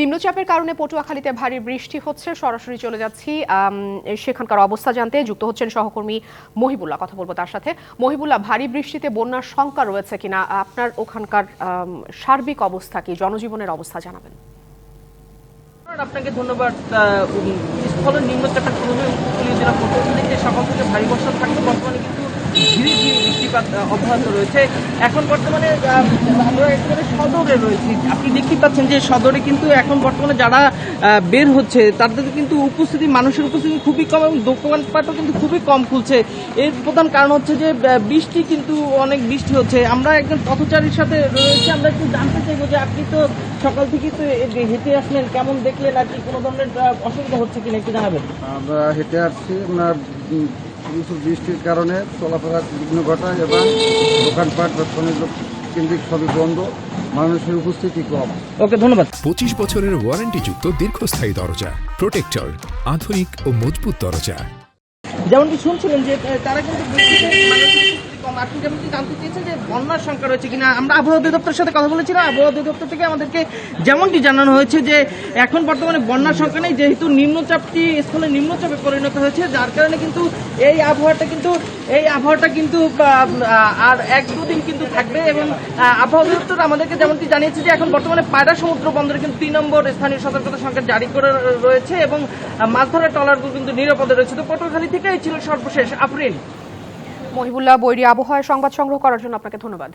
নিম্নচাপের কারণে পটুয়াখালীতে ভারী বৃষ্টি হচ্ছে। সরাসরি চলে যাচ্ছি সেখানকার অবস্থা জানতে যুক্ত হচ্ছেন সহকর্মী মহিবুল্লাহ, কথা বলব তার সাথে। মহিবুল্লাহ, ভারী বৃষ্টিতে বন্যার শঙ্কা রয়েছে কিনা? আপনার ওখানকার সার্বিক অবস্থা কি? জনজীবনের অবস্থা জানাবেন। আপনাকে ধন্যবাদ নিম্নচাপের প্রভাবে উপকূলীয় জেলা সকাল থেকে ভারী বর্ষা থাকতে বর্তমানে কিন্তু বৃষ্টিপাত অব্যাহত রয়েছে। এখন বর্তমানে আমরা সদরে রয়েছি। আপনি দেখতেই পাচ্ছেন যে সদরে কিন্তু এখন বর্তমানে যারা বের হচ্ছে, তাদের কিন্তু উপস্থিতি, মানুষের উপস্থিতি খুবই কম এবং দোকানপাটও কিন্তু খুবই কম খুলছে। এর প্রধান কারণ হচ্ছে যে বৃষ্টি কিন্তু অনেক বৃষ্টি হচ্ছে। আমরা একজন পথচারীর সাথে রয়েছে, আমরা একটু জানতে চাইব যে আপনি তো সকাল থেকেই তো হেঁটে আসলেন, কেমন দেখলেন আর কি, কোনো ধরনের অসুবিধা হচ্ছে কিনা একটু জানাবেন? আমরা হেঁটে আসছি, আপনার প্রচুর বৃষ্টির কারণে চলাফেরা বিঘ্ন ঘটায় এবং দোকানপাট বা শ্রমিক কেন্দ্রিক সবই বন্ধ। মানুষের উপস্থিতি কম। ওকে ধন্যবাদ। পঁচিশ বছরের ওয়ারেন্টি যুক্ত দীর্ঘস্থায়ী দরজা প্রোটেক্টর আধুনিক ও মজবুত দরজা। যেমনটি শুনছিলেন যে তারা কিন্তু কম। আপনি যেমনটি জানতে চেয়েছেন যে বন্যার সংখ্যা রয়েছে কিনা। আমরা আবহাওয়া অধিদপ্তরের সাথে কথা বলেছিলাম আবহাওয়া অধিদপ্তর থেকে আমাদেরকে যেমনটি জানানো হয়েছে যে এখন বর্তমানে বন্যার সংখ্যা নেই, যেহেতু নিম্নচাপটি স্থলে নিম্নচাপে পরিণত হয়েছে, যার কারণে কিন্তু এই আবহাওয়াটা কিন্তু এই আবহাওয়াটা কিন্তু আর এক দুদিন কিন্তু থাকবে এবং আবহাওয়া অধিদপ্তর আমাদেরকে যেমনটি জানিয়েছে যে এখন বর্তমানে পায়রা সমুদ্র বন্দরে কিন্তু তিন নম্বর স্থানীয় সতর্কতা সংখ্যা জারি করে রয়েছে এবং মাছ ধরার ট্রলারগুলো কিন্তু নিরাপদে রয়েছে। তো পটুয়াখালী থেকে ছিল সর্বশেষ আফরিন মহিবুল্লাহ বৈরী আবহাওয়ার সংবাদ সংগ্রহ করার জন্য আপনাকে ধন্যবাদ।